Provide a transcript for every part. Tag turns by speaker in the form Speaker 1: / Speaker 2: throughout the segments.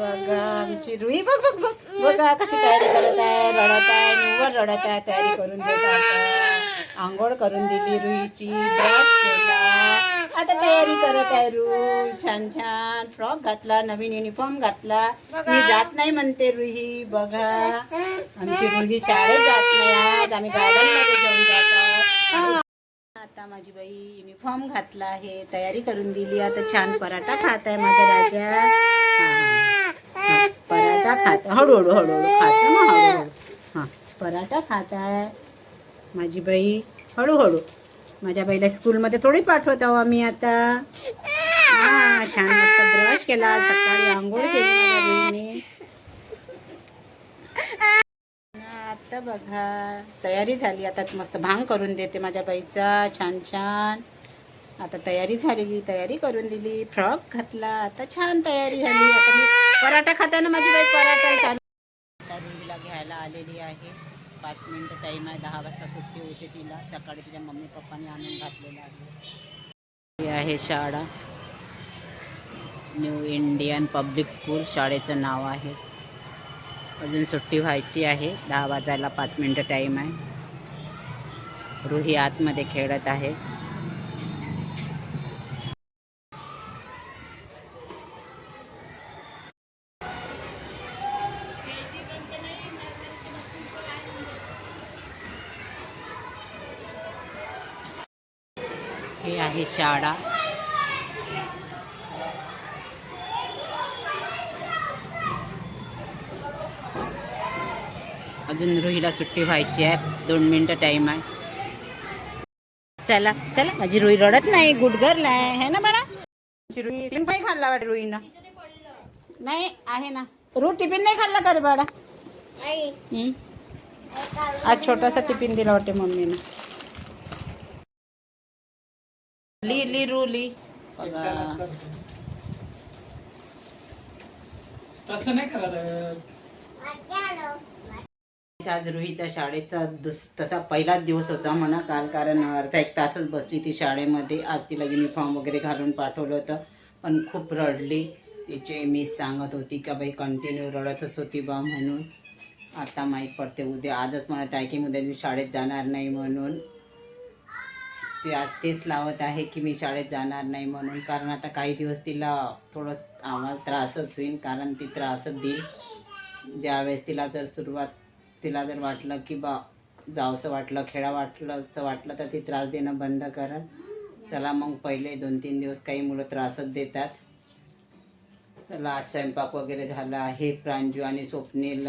Speaker 1: बघा आमची रुई. बघ बघ बघ. बघा कशी तयारी करत आहे. रडत आहे निव्वळ रडत आहे. तयारी करून देत आता आंघोळ करून दिली रुईची ब्रश केला. आता तयारी करत आहे रुई. छान छान. फ्रॉक घातला नवीन युनिफॉर्म घातला. मी जात नाही म्हणते रुही बघा. आमची रुही शाळेत जात नाही. आज आम्ही गार्डनमध्ये घेऊन जातो. आता माझी बाई युनिफॉर्म घातला आहे तयारी करून दिली. आता छान पराठा खात आहे माझा राजा. पराठा खात हळूहळू हळूहळू खात ना हळूहळू. हां पराठा खात आहे माझी बाई. हळूहळू. माझ्या बाईला स्कूलमध्ये थोडी पाठवत आहो आम्ही आता. हा छान मस्त ब्रश केला. सकाळी आंघोळ केली माझ्या बहिणी आता बघा. तयारी झाली. आता मस्त भांग करून देते माझ्या बाईचा. छान छान. आता तयारी झालेली तयारी करून दिली. फ्रॉक घातला. आता छान तयारी झाली. आता मी पराठा खाताना माझी बाई पराठा चालू आता रुईला घ्यायला आलेली आहे. पाच मिनिटं टाईम आहे. दहा वाजता सुट्टी होते तिला. सकाळी तिच्या मम्मी पप्पाने आणून घातलेला आहे. आहे शाळा. New Indian public school. शाळेचं नाव आहे. अजून सुट्टी व्हायची आहे. दहा वाजायला पाच मिनटं टाईम आहे. रुही आतमध्ये खेळत आहे. हे आहे शाळा. अजून रुहीला सुट्टी व्हायची आहे. दोन मिनटं टाईम आहे. चला चला. माझी रुई रडत नाही. गुड गर्ल आहे. है ना बाळा? माझी रुई टिफिन पण खाल्ला वाटत रुईनं नाही आहे ना. रू टिफिन नाही खाल्ला का रे बाळा? हं? आज छोटासा टिफिन दिला वाटते मम्मीनं. ली ली रू ली. बघा.
Speaker 2: तसं नाही
Speaker 1: आज रुहीच्या शाळेचा दुस तसा पहिलाच दिवस होता म्हणा. काल कारण अर्धा एक तासच बसली ती शाळेमध्ये. आज तिला युनिफॉर्म वगैरे घालून पाठवलं होतं. पण खूप रडली. तिचे मिस सांगत होती का बाई कंटिन्यू रडतच होती बा म्हणून. आता माहीत पडते उद्या आजच म्हणत आहे की उद्या मी शाळेत जाणार नाही म्हणून. ती आज तेच लावत आहे की मी शाळेत जाणार नाही म्हणून. कारण आता काही दिवस तिला थोडं आम्हाला त्रासच होईल कारण ती त्रासच देईल. ज्यावेळेस तिला जर सुरुवात तिला जर वाटलं की बा जावंसं वाटलं खेळा वाटलं असं वाटलं तर ती त्रास देणं बंद करत चला मग पहिले दोन तीन दिवस काही मुलं त्रासच देतात. चला आज स्वयंपाक वगैरे झाला आहे. प्रांजू आणि स्वप्नील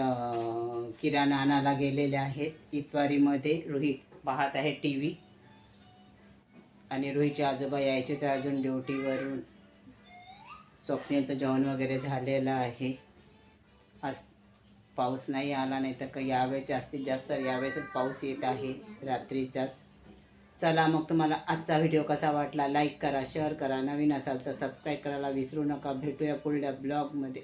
Speaker 1: किराणा आणायला गेलेले आहेत इतवारीमध्ये. रुही पाहत आहे टी व्ही आणि रुहीचे आजोबा यायचेच अजून ड्युटीवरून. स्वप्नीलचं जेवण वगैरे झालेलं आहे. आज पाऊस नाही आला नाही तर काही यावेळेस जास्तीत जास्त यावेळेसच पाऊस येत आहे रात्रीचाच. चला मग तुम्हाला आजचा व्हिडिओ कसा वाटला? लाईक करा शेअर करा. नवीन असाल तर सबस्क्राईब करायला विसरू नका. भेटूया पुढल्या ब्लॉगमध्ये